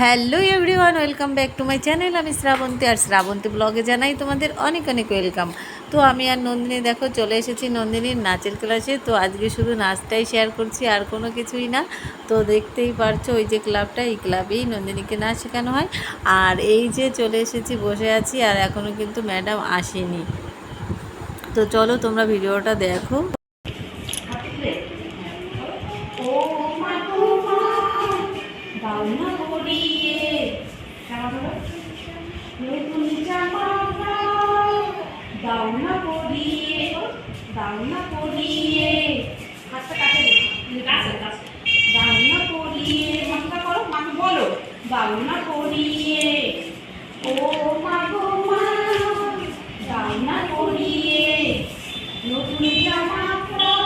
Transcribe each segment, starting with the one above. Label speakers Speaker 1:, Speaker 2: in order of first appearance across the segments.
Speaker 1: Hello everyone, welcome back to my channel. আমি শ্রাবন্তী, আর শ্রাবন্তী ব্লগে জানাই তোমাদের অনেক অনেক ওয়েলকাম। তো আমি আর নন্দিনী, দেখো, চলে এসেছি নন্দিনীর নাচের ক্লাসে। তো আজকে শুধু নাচটাই শেয়ার করছি, আর কোনো কিছুই না। তো দেখতেই পারছ, ওই যে ক্লাবটা, এই ক্লাবেই নন্দিনীকে নাচ শেখানো হয়। আর এই যে চলে এসেছি, বসে আছি, আর এখনও কিন্তু ম্যাডাম আসেনি। তো চলো তোমরা ভিডিওটা দেখো।
Speaker 2: বলো দাও না পরিয়ে ও মা গো মা দাও না নতুন জামা দাও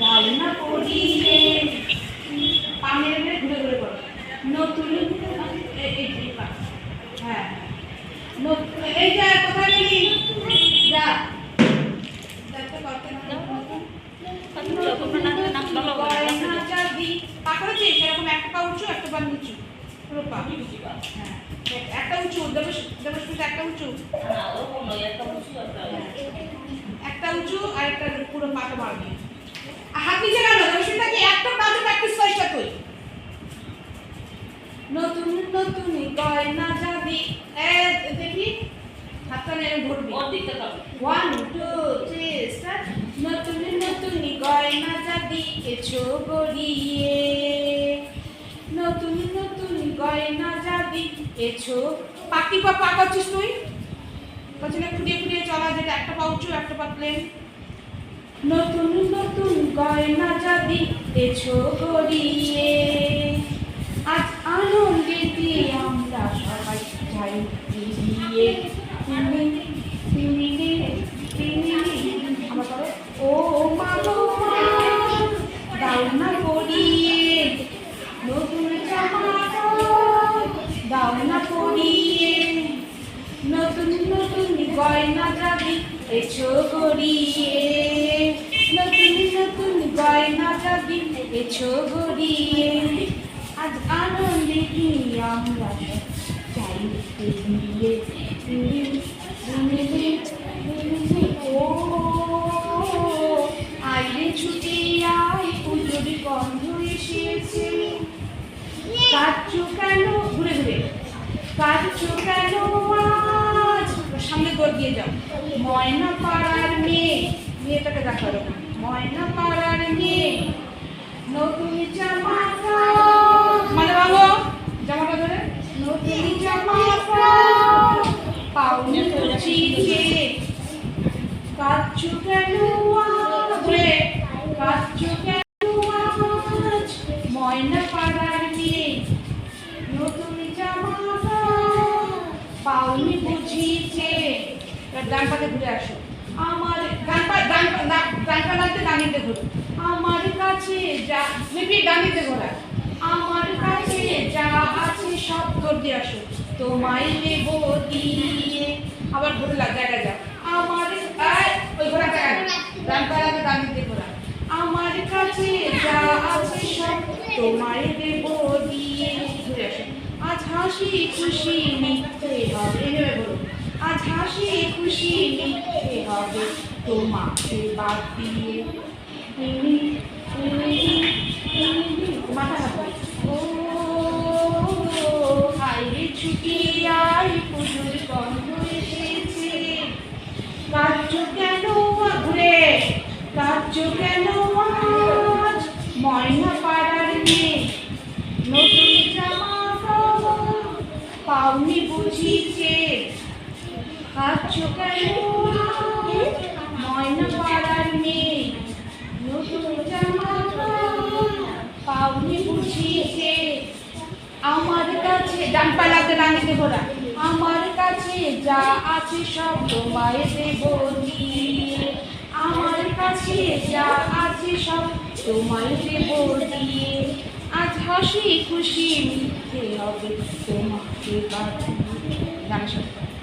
Speaker 2: দাও না পরিয়ে পা মেরে মেরে ঘুরে ঘুরে করো নতুন। হ্যাঁ। এই যা কোথায় গেলি? যা। দেখতে পারতে না। গয়না চাঁদি। পা করেছিস? এরকম একটা পা উঁচু, একটা পা নিচু। পুরো পা। হ্যাঁ। একটা উঁচু দেবশ দেবস্মিতা একটা উঁচু। একটা উঁচু আর একটা পুরো পাটা বাড়বে হাত নিচে কেন দেবস্মিতা কি একটা কাজে প্র্যাকটিস করিস না তুই। নতুন নতুন গয়না যাবি। এ দেখি হাতটা নেড়ে ঘুরবি ওয়ান টু থ্রি স্টার্ট নতুন নতুন গয়না যাবি এছো গড়িয়ে। নতুন নতুন গয়না যাবি। এছো পাকি পা পা করছিস তুই? পেছনে খুঁড়িয়ে খুঁড়িয়ে চলা যেটা একটা পা উঁচু, একটা পা প্লেন। নতুন নতুন গয়না যাবি এছো গড়িয়ে গয়না যাবি এছো গড়িয়ে। নতুন নতুন গয়না যাবি এছো গড়িয়ে। আজ আনন্দে কি আমরা সব চাই দিয়ে ও আইরে ছুটি আয় পুজোর গন্ধ এসেছে। কাচ্চু কেন? ঘুরে ঘুরে। কাচ্চু কেন আজ দৌড় দিয়ে যাও ময়না পাড়ার মেয়ে, মেয়েটাকে দেখো। ময়না পাড়ার মেয়ে, নতুন জামা মানে ভালো জামাটা ধরে নতুন জামা। পাউনি কুচিতে কেন ডান পাতে ঘুরে আসো। আমার ডান পা ডান লাগতে ডানিতে ঘুরো। আমার কাছে যা লিপি ডানিতে ঘোরা। আমার কাছে যা আছে সব তোর দিয়ে আসো। তোমায় নেব দিয়ে। আবার ঘুরে লাগ জায়গা যাও আমার ওই ঘোরা যাও। ডান পা লাগতে ডানিতে ঘোরা। আমার কাছে যা আছে সব তোমায় দেব দিয়ে। ঘুরে আসো। আজ হাসি খুশি মিথ্যে হবে। এভাবে বলো। আজ হাসি খুশি মিথ্যে হবে তোমাকে বাদ দিয়ে তুমি, তুমি, মাথা হাতে কার্য কেন ময়না পাড়ার নতুন জামা পাওনি বুঝিছে আমার কাছে ডান পা লাগতে ডানিতে ঘোরা আমার কাছে যা আছে সব তোমায় দেব আমার কাছে যা আছে সব তোমায় দেব দিয়ে। আজ হাসি খুশি মিথ্যে হবে তোমাকে সাথে